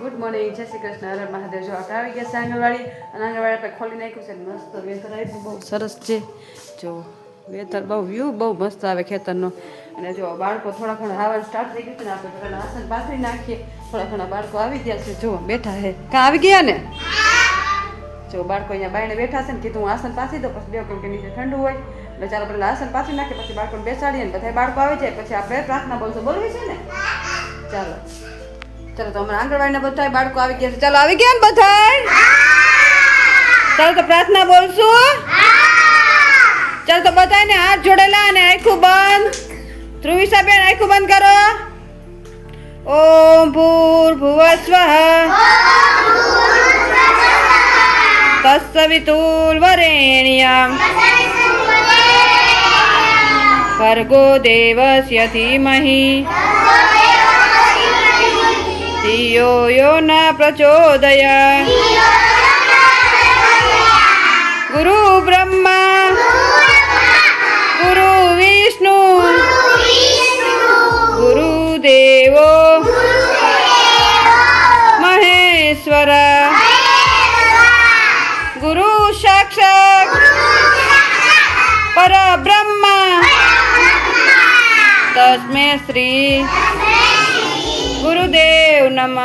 Good morning જય શ્રી કૃષ્ણ હરે મહાદેવ જો આપણે આવી ગયા છે આંગણવાડી અને આંગણવાડી આપણે ખોલી નાખ્યું છે મસ્ત વેધર આવ્યું બહુ સરસ છે. જો વેધર બહુ વ્યૂ, બહુ મસ્ત આવે ખેતરનો. અને જો, બાળકો થોડા ઘણા આવવાનું સ્ટાર્ટ થઈ ગયું છે ને, આપણે આસન પાથરી નાખીએ. થોડા ઘણા બાળકો આવી ગયા છે. જો, બેઠા હે. કાં આવી ગયા ને? જો, બાળકો અહીંયા બાયણે બેઠા છે ને, કીધું હું આસન પાછી દઉં, પછી બે કેમ કે નીચે ઠંડુ હોય. એટલે ચાલો પેલા આસન પાછી નાખીએ, પછી બાળકોને બેસાડીએ ને બધા બાળકો આવી જાય, પછી આપણે પ્રાર્થના બોલશો. બોલવી છે ને? ચાલો. ચાલો, તો હમણાં આંગણવાડીના બધા બાળકો આવી ગયા છે. ચાલો, આવી ગયા ને બધા ચાલો, તો પ્રાર્થના બોલશું. ચાલો, તો બધાને હાથ જોડેલા અને આખું બંધ. ધ્રુવિસાબેન, આખું બંધ કરો. ઓમ ભૂર ભુવસ્વ સ્વઃ. તત્સવિતુર્વરેણ્યમ ભર્ગો દેવસ્ય ધીમહિ યો ન પ્રચોદય ગુરુ બ્રહ્મા ગુરુ વિષ્ણુ ગુરુ દેવો મહેશ્વર ગુરુ સાક્ષાત પરબ્રહ્મ તસ્મે શ્રી ગુરુદેવ નમઃ.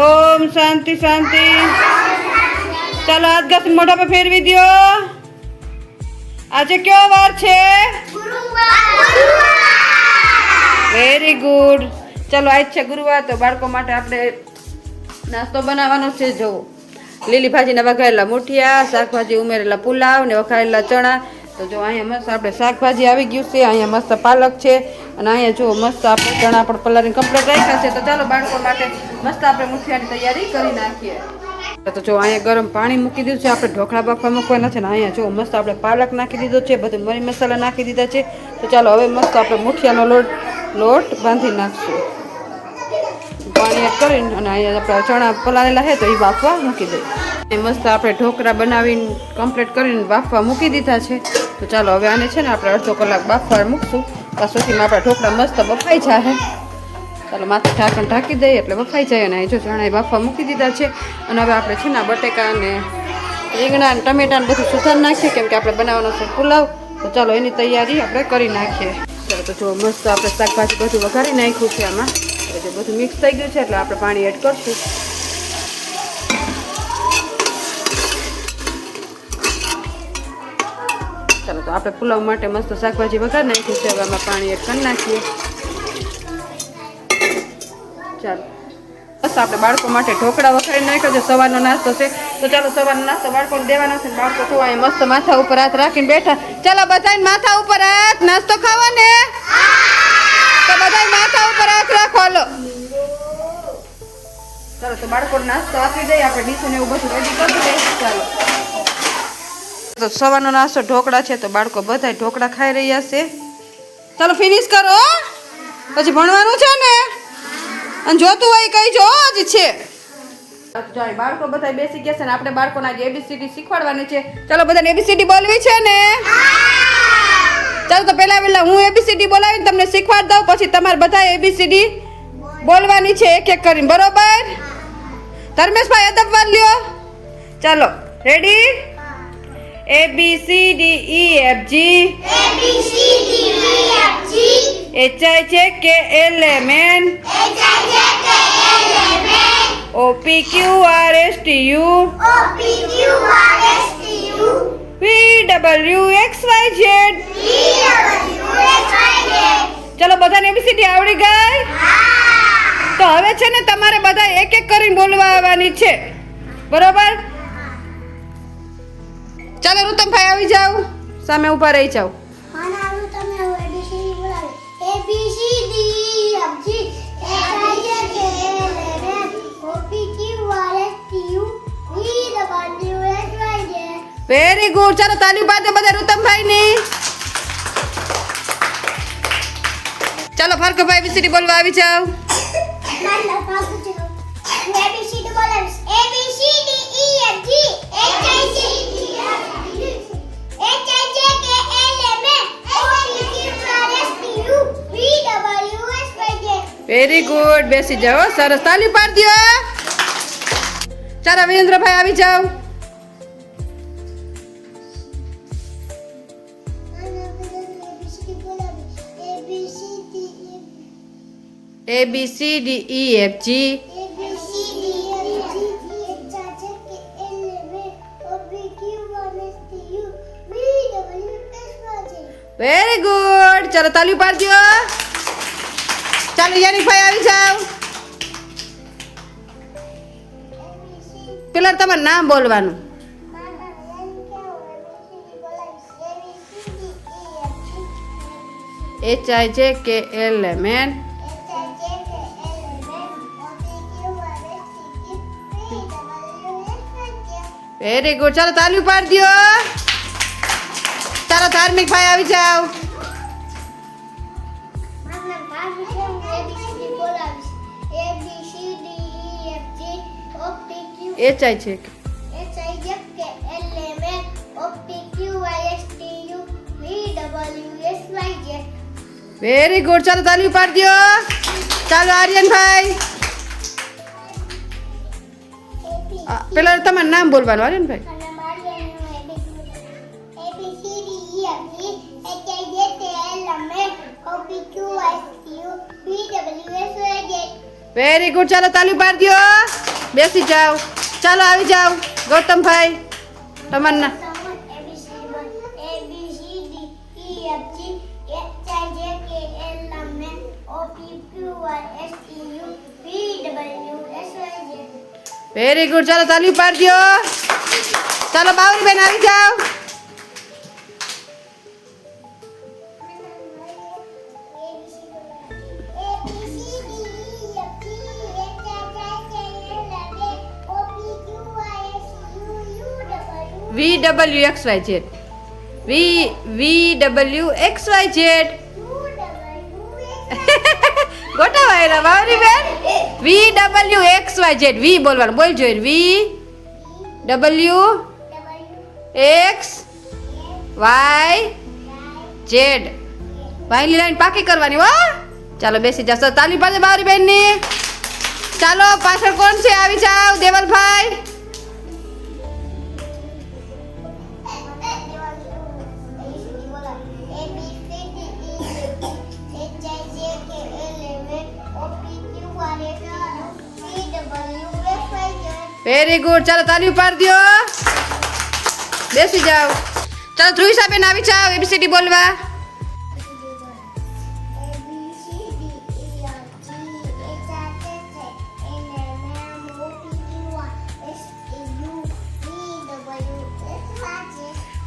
ઓમ શાંતિ શાંતિ. ચાલો હાથ ઘસ મોઢા પર ફેરવી દ્યો. આજે કયો વાર છે? વેરી ગુડ ચાલો આજ છે ગુરુવાર, તો બાળકો માટે આપણે નાસ્તો બનાવવાનો છે જો લીલી ભાજીના વઘારેલા મુઠિયા, શાકભાજી ઉમેરેલા પુલાવ ને વઘારેલા ચણા તો જો અહીંયા મસ્ત આપણે શાકભાજી આવી ગયું છે, અહીંયા મસ્ત પાલક છે, અને અહીંયા જો મસ્ત આપણે ચણા પણ પલાળીને કમ્પ્લીટ રાખ્યા છે. તો ચાલો બાળકો માટે મસ્ત આપણે મુઠિયાની તૈયારી કરી નાખીએ. તો જો અહીંયા ગરમ પાણી મૂકી દીધું છે, આપણે ઢોકળા બાફવા મૂકવાના છે, ને અહીંયા જો મસ્ત આપણે પાલક નાખી દીધો છે, બધું મરી મસાલા નાખી દીધા છે. તો ચાલો હવે મસ્ત આપણે મુઠિયાનો લોટ લોટ બાંધી નાખશું. પાણી એડ કરીને અને અહીંયા આપણે ચણા પલાળેલા છે તો એ બાફવા મૂકી દઈએ એ મસ્ત આપણે ઢોકળા બનાવીને કમ્પ્લીટ કરીને બાફવા મૂકી દીધા છે. તો ચાલો હવે આને છે ને આપણે અડધો કલાક બાફવા મૂકશું. ત્યાં સુધીમાં આપણા ઢોકળા મસ્ત બફાઈ જાય ચાલો માથે ઢાંકણ ઢાંકી દઈએ એટલે બફાઈ જાય અને જો ચણા બાફવા મૂકી દીધા છે. અને હવે આપણે છે ને બટેકા અને રીંગણા અને ટમેટાને બધું સુધાર નાખીએ કેમ કે આપણે બનાવવાનો છે પુલાવ. તો ચાલો એની તૈયારી આપણે કરી નાખીએ. ચાલો તો જો મસ્ત આપણે શાકભાજી બધું વઘારી નાખ્યું છે આમાં. એટલે બધું મિક્સ થઈ ગયું છે, એટલે આપણે પાણી એડ કરશું. ચાલો, તો આપણે પુલાવ માટે મસ્ત શાકભાજી વઘાર નાખ્યું છે, હવે આમાં પાણી એડ કરી નાખીએ. ચાલો, બસ આપણે બાળકો માટે ઢોકળા વખાડી નાખ્યો છે, સવારનો નાસ્તો છે. તો ચાલો, સવારનો નાસ્તો બાળકોને દેવાનો છે બાળકો ખોવાય મસ્ત માથા ઉપર હાથ રાખીને બેઠા. ચાલો બધાને માથા ઉપર હાથ, નાસ્તો ખાવાને ને તો બધાય માથા ઉપર હાથ રાખો લો. ચાલો, તો બાળકોને નાસ્તો આપી દઈએ. આપણે ડીશું ને એવું બધું રેડી કરી દઈએ. ચાલો. તો સવારનો નાસ્તો ઢોકળા છે, તો બાળકો બધા ઢોકળા ખાઈ રહ્યા છે. ચાલો ફિનિશ કરો. પછી ભણવાનું છે ને? અને જોતું હોય કઈ જો જ છે બાળકો બધા બેસી ગયા છે ને, આપણે બાળકોના જે એબીસીડી શીખવાડવાની છે. ચાલો, બધાને એબીસીડી બોલવી છે ને? ચાલો તો પહેલા પહેલા હું એબીસીડી બોલાવીને તમને શીખવાડ દઉં પછી તમારે બધા એબીસીડી બોલવાની છે એક એક કરીને. બરોબર? ધર્મેશભાઈ અદબ વાર લ્યો. ચાલો ready A B C D E F G H I J K L M N O P Q R S T U V W X Y Z બધાને એબીસીડી આવડી ગઈ? તો હવે છે ને તમારે બધા એક એક કરીને બોલવા આવવાની છે. બરોબર? ચાલો રુતમભાઈ આવી જાઓ. સામે ઊભા રહી જાઓ. વેરી ગુડ ચાલો તાલી બાદ બધા રૂતમભાઈ ની चलो फ़र्क पे एबीसीडी बोलवा अभी जाओ। वेरी गुड बेसी जाओ सरस ताली पार दियो चलो वीरेंद्र भाई अभी जाओ A B C, D E F, G. Very good ચાલો, તાલી પાડજો ચાલો યાનિકભાઈ આવી જાઓ પેલા તમારું નામ બોલવાનું. H I J K L M N very good ચાલો તાલી પાડી દો ચાલો ધાર્મિક ભાઈ આવી જાઓ એચ આઈ છે વેરી ગુડ ચાલો તાલી પાડી દો ચાલો આર્યનભાઈ આ, પેલા તમારું નામ બોલવાનું આર્યનભાઈ વેરી ગુડ ચાલો, તાલી પાડી દો બેસી જાઓ. ચાલો, આવી જાઓ. ગૌતમભાઈ તમારું નામ વેરી ગુડ ચાલો તાલી પાડજો ચાલો બાવરી બેન આવી જાઓ. V W X Y Z V V W X Y Z ગોઠવાયેલા બાવરીબેન V W X Y Z V બોલવાનું. બોલ જોઈએ V W X Y Z Wyllie line પાકી કરવાની, હો. ચાલો બેસી જશો તાલી પાસે બાવરી બેનની. ચાલો, પાછળ કોણ છે? આવી જાવ દેવલભાઈ. વેરી ગુડ ચાલો તાલી પાડી દો બેસી જાઓ ચાલો ધ્રુવિસા બેન આવી જાઓ એબીસીડી બોલવા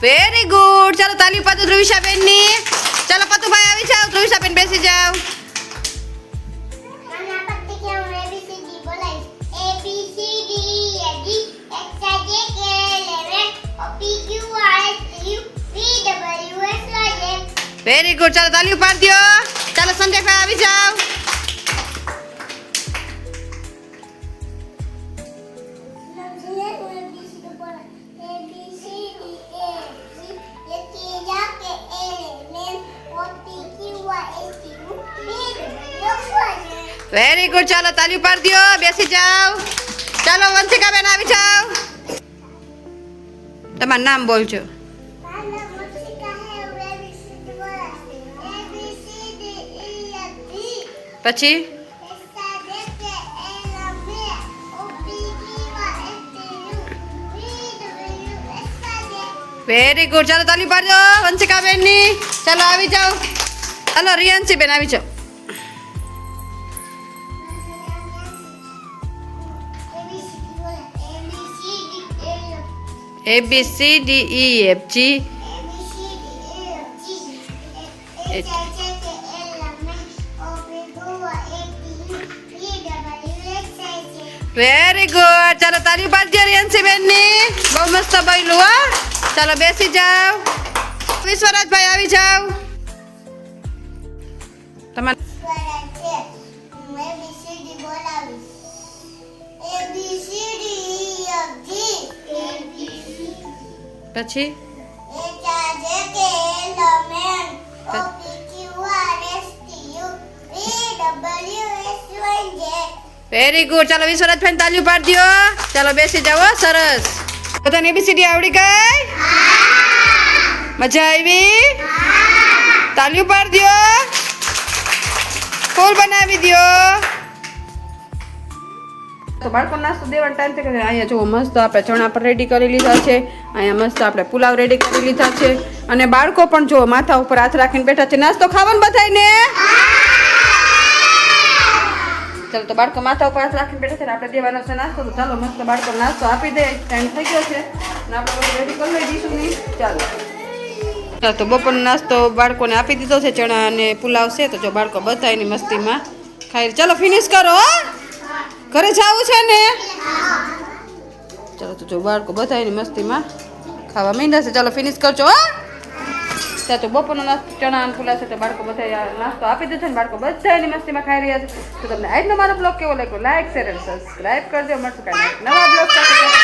વેરી ગુડ ચાલો તાલી પાડો ધ્રુવિસા બેનની ચાલો પતુભાઈ આવી જાઓ ધ્રુવિસા બેન બેસી જાઓ વેરી ગુડ ચાલો, તાલી પાડી દો ચાલો સંજયભાઈ આવી જાઓ. વેરી ગુડ ચાલો, તાલી પાડી દો બેસી જાઓ. ચાલો વંશિકા બેન આવી જાઓ. તમારું નામ બોલજો. પછી? વેરી ગુડ ચાલો તાલી પાડજો વંશિકા બેનની ચાલો આવી જાઓ. ચાલો રિયાંશી બેન આવી જાઓ. A B C D E F G very good ચાલો તારી દો રિયાન્સી બેનની. બહુ મસ્ત બૈલું હો. ચાલો બેસી જાઓ. વિશ્વરાજભાઈ આવી જાઓ. તમારે પછી? વેરી ગુડ ચાલો વિશ્વરાજ ફેન તાલી પાડજો. ચાલો બેસી જાઓ સરસ. બધાને એબીસીડી આવડી ગઈ? મજા આવી? તાલી પાડી દો ફૂલ બનાવી દો તો બાળકો નાસ્તો દેવાનો ટાઈમ છે અહીંયા જુઓ, મસ્ત આપણે ચણા પર રેડી કરી લીધા છે. અહીંયા મસ્ત આપણે પુલાવ રેડી કરી લીધા છે. અને બાળકો પણ જો માથા ઉપર હાથ રાખીને બેઠા છે. નાસ્તો ખાવાનું બધાયને? ચાલો તો બાળકો માથા ઉપર હાથ રાખીને બેઠા છે આપણે દેવાનો છે નાસ્તો. તો ચાલો મસ્ત બાળકો નાસ્તો આપી દે. ટાઈમ થઈ ગયો છે. આપણે રેડી કરી લઈ દઈશું નહીં ચાલો તો બપોરનો નાસ્તો બાળકોને આપી દીધો છે. ચણા અને પુલાવ છે. તો જો બાળકો બધા એની મસ્તીમાં. ખાઈ ચાલો ફિનિશ કરો ઘરે જવું છે ને? ચાલો તો જો બાળકો બધા એની મસ્તીમાં. ખાવા માંડ્યા છે. ચાલો ફિનિશ કરજો, હો. ત્યાં તો બપોરનો નાસ્તો ચણા અને ફૂલા છે તો બાળકો બધા નાસ્તો આપી દીધો ને બાળકો બધા મસ્તીમાં ખાઈ રહ્યા છે. તો તમને આજનો મારો બ્લોગ કેવો લાગ્યો? લાઈક શેર અને સબસ્ક્રાઈબ કરજો. મળશું કાંઈ નવા બ્લોગ સાથે.